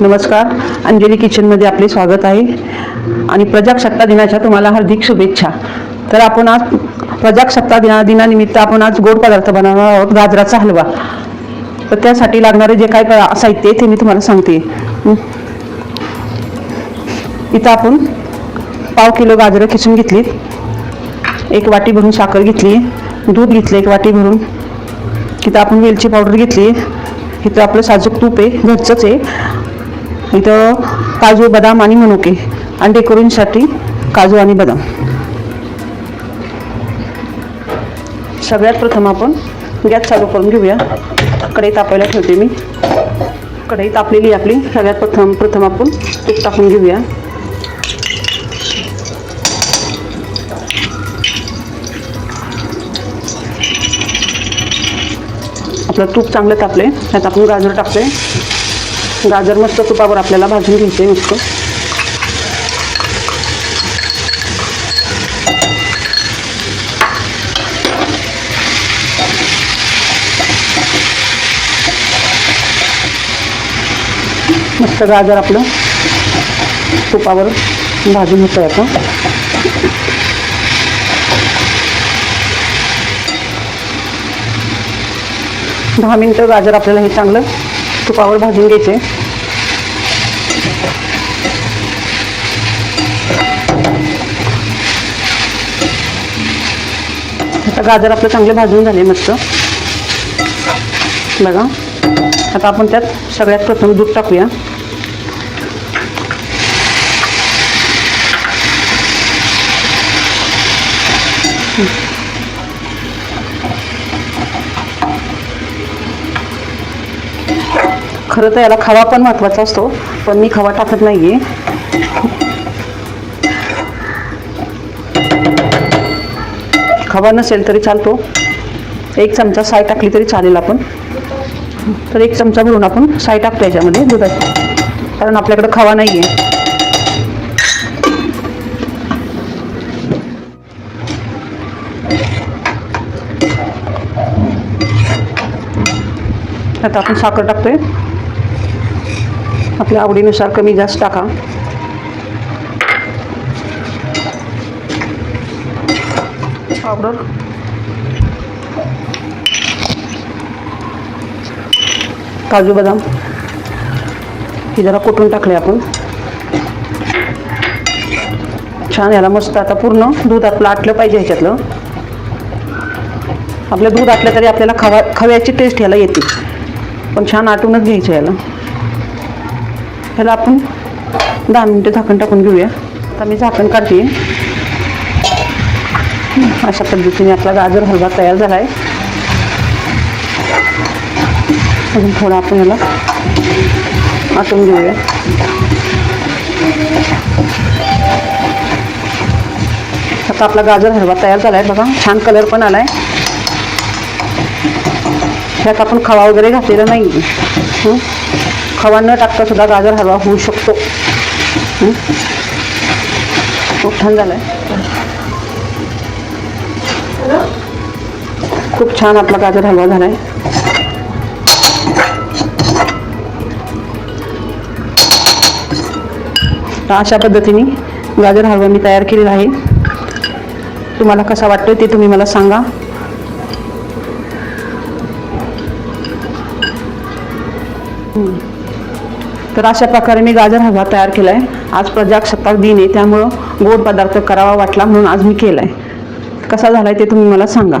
नमस्कार. अंजली किचनमध्ये आपले स्वागत आहे. आणि प्रजासत्ताक दिनाच्या तुम्हाला हार्दिक शुभेच्छा. तर आपण आज प्रजासत्ताक दिना दिनानिमित्त आपण आज गोड पदार्थ बनवणार आहोत गाजराचा हलवा. तर त्यासाठी लागणारे जे काय साहित्य आहे ते मी तुम्हाला सांगते. इथं आपण पाव किलो गाजरं खिसून घेतलीत एक वाटी भरून साखर घेतली. दूध घेतलं एक वाटी भरून. इथं आपण वेलची पावडर घेतली. इथं आपलं साजूक तूप आहे घरचंच आहे. इथं काजू बदाम आणि मनुके. आणि डेकोरेशनसाठी काजू आणि बदाम. सगळ्यात प्रथम आपण गॅस चालू करून घेऊया. कढई तापायला ठेवते मी. कढई तापलेली आपली. सगळ्यात प्रथम प्रथम आपण तूप टाकून घेऊया. आपलं तूप चांगलं तापले त्यात आपण गाजर टाकते गाजर मस्त तुपावर आपल्याला भाजून घ्यायचे मस्त मस्त गाजर आपलं तुपावर भाजून होतं आता. दहा मिनटं गाजर आपल्याला हे चांगलं तुपावर भाजून घ्यायचे. आता गाजर आपलं चांगले भाजून झाले मस्त. बघा. आता आपण त्यात सगळ्यात प्रथम दूध टाकूया. खरं तर याला खवा पण महत्त्वाचा असतो पण मी खवा टाकत नाही आहे खवा नसेल तरी चालतो. एक चमचा साय टाकली तरी चालेल आपण. तर एक चमचा भरून आपण साय टाकतो याच्यामध्ये दुधाची. कारण आपल्याकडे खवा नाही आहे आता आपण साखर टाकतोय. आपल्या आवडीनुसार कमी जास्त टाका. पावडर. काजू बदाम. हे जरा कुटून टाकले आपण. छान याला मस्त आता पूर्ण दूध आपलं आटलं पाहिजे ह्याच्यातलं. आपलं दूध आटलं तरी आपल्याला खवा खव्याची टेस्ट ह्याला येते. पण छान आटूनच घ्यायचं याला. ह्याला आपण दहा मिनटं झाकण टाकून घेऊया. आता मी झाकण काढते. अशा पद्धतीने आपला गाजर हलवा तयार झाला आहे अजून थोडा आपण याला आटून घेऊया. आता आपला गाजर हलवा तयार झाला आहे बघा छान कलर पण आला आहे ह्यात आपण खवा वगैरे घातलेला नाही. खवा न टाकता सुद्धा गाजर हलवा होऊ शकतो. खूप छान झाला आहे खूप छान आपला गाजर हलवा झाला आहे तर अशा पद्धतीने गाजर हलवा मी तयार केलेला आहे. तुम्हाला कसा वाटतोय ते तुम्ही मला सांगा. तर अशा प्रकारे मी गाजर हलवा तयार केला आहे आज प्रजासत्ताक दिन आहे त्यामुळं गोड पदार्थ करावा वाटला म्हणून आज मी केला आहे कसा झाला आहे ते तुम्ही मला सांगा.